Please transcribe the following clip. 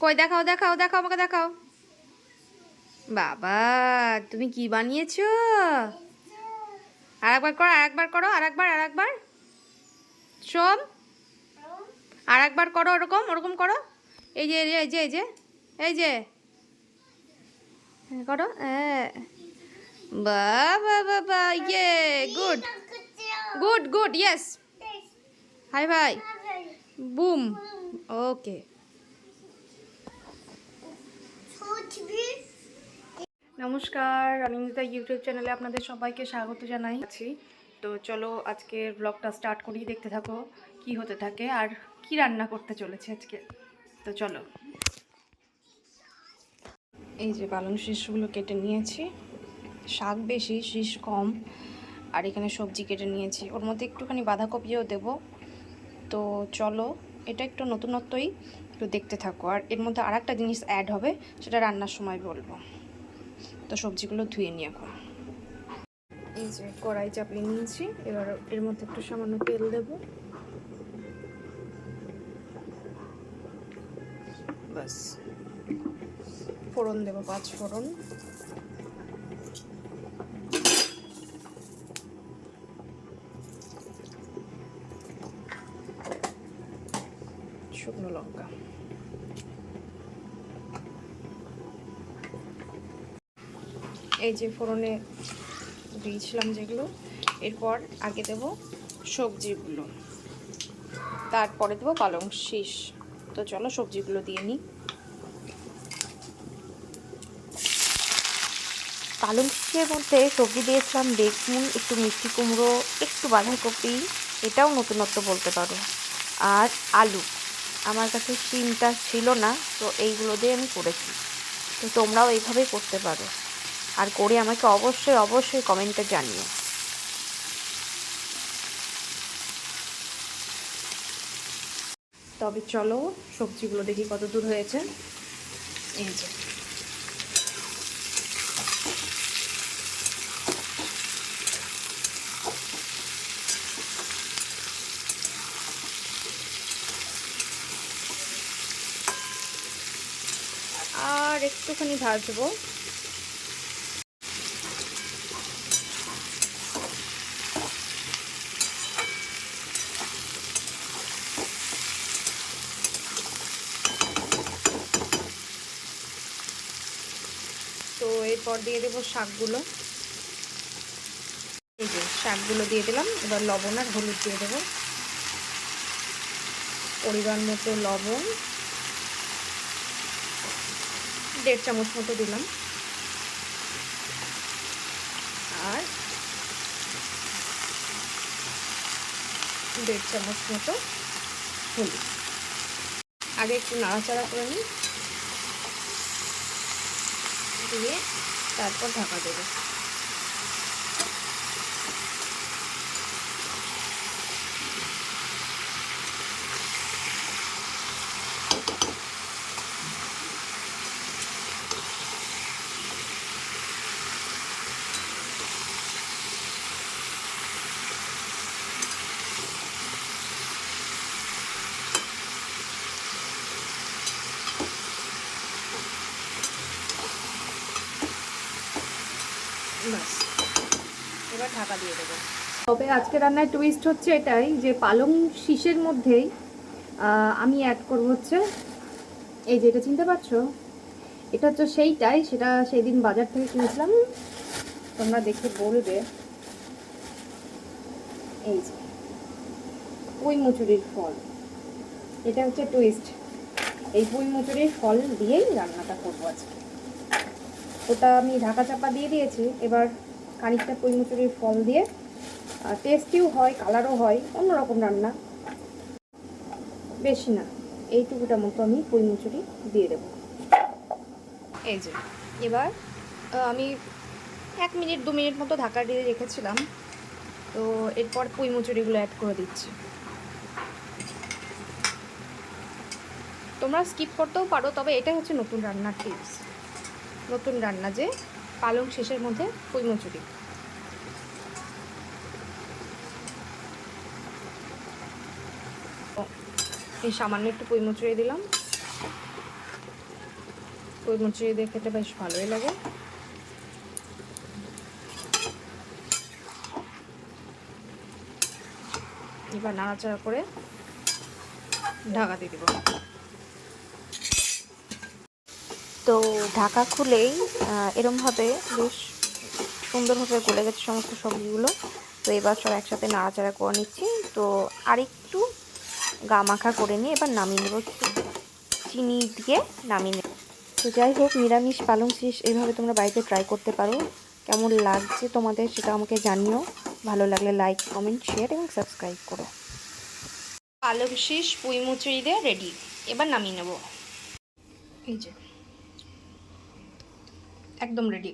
কই দেখাও দেখাও দেখাও আমাকে দেখাও। বাবা তুমি কি বানিয়েছো? আর একবার করো আর একবার করো আর একবার আর একবার সোম আর একবার করো ওরকম ওরকম করো। এই যে এই যে এই যে এই যে হ্যাঁ, করো হ্যাঁ। বাবা বাবা yeah good. Good good yes. Hi ভাই বুম। ওকে। নমস্কার অনিন্দিতা ইউটিউব চ্যানেলে আপনাদের সবাইকে স্বাগত জানাই। আছি। তো চলো আজকের ব্লগটা স্টার্ট করি, দেখতে থাকো কি হতে থাকে আর কি রান্না করতে চলেছে আজকে। তো চলো। এই যে পালং শীষগুলো কেটে নিয়েছি। শাক বেশি, শীষ কম। আর এখানে সবজি কেটে নিয়েছি। ওর মধ্যে একটুখানি বাঁধাকপিও দেব। তো চলো, এটা একটু নতুনত্বই। একটু দেখতে থাকো। আর এর মধ্যে আর একটা জিনিস অ্যাড হবে, সেটা রান্নার সময় বলব। তো সবজিগুলো ধুয়ে নিয়ে এখন। এই যে কড়াই চাপিয়ে নিয়েছি, এবার এর মধ্যে একটু সামান্য তেল দেব। বাস ফোড়ন দেবো, পাঁচ ফোড়ন। শুকনো লঙ্কা। এই যে ফোড়নে দিয়েছিলাম যেগুলো, এরপর আগে দেব সবজিগুলো। তারপরে দেবো পালং শীষ। তো চলো সবজিগুলো দিয়ে নিই। পালং শাকের মধ্যে সবজি দিয়েছিলাম বেগুন, একটু মিষ্টি কুমড়ো, একটু বাঁধাকপি, এটাও নতুনত্ব বলতে পারো। আর আলু। আমার কাছে সিমটা ছিল না, তো এইগুলো দিয়ে আমি করেছি। তো তোমরাও এইভাবেই করতে পারো। আর করে আমাকে অবশ্যই অবশ্যই কমেন্টে জানিও। তবে চলো, সবজিগুলো দেখি কত দূর হয়েছে। এই যে। আর একটুখানি ভাজবো তো এরপর দিয়ে দেবো শাকগুলো। এই যে শাকগুলো দিয়ে দিলাম, এবার লবণ আর হলুদ দিয়ে দেবো। পরিমাণ মতো লবণ। দেড় চামচ মতো দিলাম। আর দেড় চামচ মতো হলুদ। আগে একটু নাড়াচাড়া করে নিই। দিয়ে তারপর ঢাকা দেবো। এবার ঢাকা দিয়ে দেবো। তবে আজকে রান্নার টুইস্ট হচ্ছে এটাই যে পালং শীষের মধ্যেই আমি অ্যাড করব হচ্ছে, এই যে এটা চিনতে পারছ? এটা হচ্ছে সেইটাই, সেটা সেই দিন বাজার থেকে কিনেছিলাম। তোমরা দেখে বলবে। এই যে, পুঁই মুচুরির ফল। এটা হচ্ছে টুইস্ট এই পুঁই মুচুরির ফল দিয়েই রান্নাটা করব আজকে। ওটা আমি ঢাকা চাপা দিয়ে দিয়েছি। এবার খানিকটা পুঁই মুচুরির ফল দিয়ে টেস্টিও হয় কালারও হয়, অন্যরকম রান্না। বেশি না এইটুকুটা মতো আমি পুঁই মুচুরি দিয়ে দেবো। এই যে, এবার আমি এক মিনিট, দু মিনিট মতো ঢাকা দিয়ে রেখেছিলাম। তো এরপর পুঁই মুচুরিগুলো অ্যাড করে দিচ্ছি। তোমরা স্কিপ করতেও পারো, তবে এটাই হচ্ছে নতুন রান্নার টিপস নতুন রান্না যে পালং শেষের মধ্যে পুঁই মুচুরি। এই সামান্য একটু পুঁই মুচুরি দিলাম। কই মুচড়ি দিয়ে খেতে বেশ ভালোই লাগে। এবার নাড়াচাড়া করে ঢাকা দিয়ে দেবো। তো ঢাকা খুলেই এরমভাবে বেশ সুন্দরভাবে গলে গেছে সমস্ত সবজিগুলো। তো এবার সব একসাথে নাড়াচাড়া করে নিচ্ছি। তো আরেকটু গা মাখা করে নিয়ে এবার নামিয়ে নেব চিনি দিয়ে নামিয়ে নেব। তো যাই হোক, নিরামিষ পালং শীষ এইভাবে তোমরা বাড়িতে ট্রাই করতে পারো। কেমন লাগছে তোমাদের সেটা আমাকে জানিও। ভালো লাগলে লাইক কমেন্ট শেয়ার এবং সাবস্ক্রাইব করো। পালং শীষ, পুঁই মুচড়ি দিয়ে রেডি এবার নামিয়ে নেব। এই যে। একদম রেডি